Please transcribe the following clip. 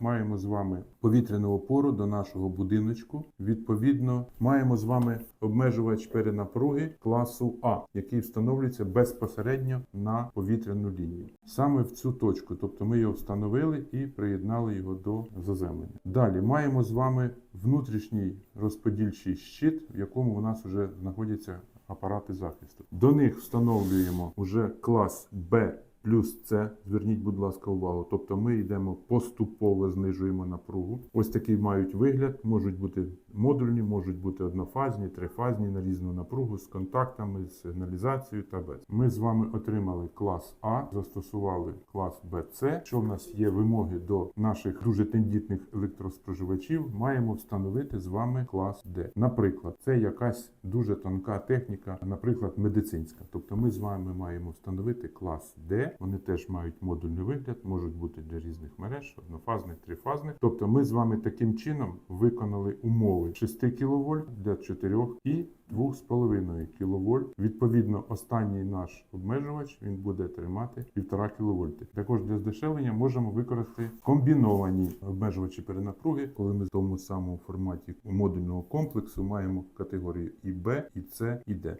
Маємо з вами повітряну опору до нашого будиночку. Відповідно, маємо з вами обмежувач перенапруги класу А, який встановлюється безпосередньо на повітряну лінію. Саме в цю точку, тобто ми його встановили і приєднали його до заземлення. Далі маємо з вами внутрішній розподільчий щит, в якому у нас вже знаходяться апарати захисту. До них встановлюємо вже клас Б плюс С. Зверніть, будь ласка, увагу. Тобто ми йдемо поступово знижуємо напругу. Ось такий мають вигляд. Можуть бути модульні, можуть бути однофазні, трифазні на різну напругу з контактами, з сигналізацією та без. Ми з вами отримали клас А, застосували клас БЦ. Що в нас є вимоги до наших дуже тендітних електроспоживачів, маємо встановити з вами клас Д. Наприклад, це якась дуже тонка техніка, наприклад, медицинська. Тобто ми з вами маємо встановити клас Д. Вони теж мають модульний вигляд, можуть бути для різних мереж, однофазних, трифазних. Тобто ми з вами таким чином виконали умови 6 кВт для 4 і 2,5 кВт. Відповідно, останній наш обмежувач він буде тримати 1,5 кВт. Також для здешевлення можемо використати комбіновані обмежувачі перенапруги, коли ми в тому самому форматі модульного комплексу маємо категорію і Б, і С, і Д.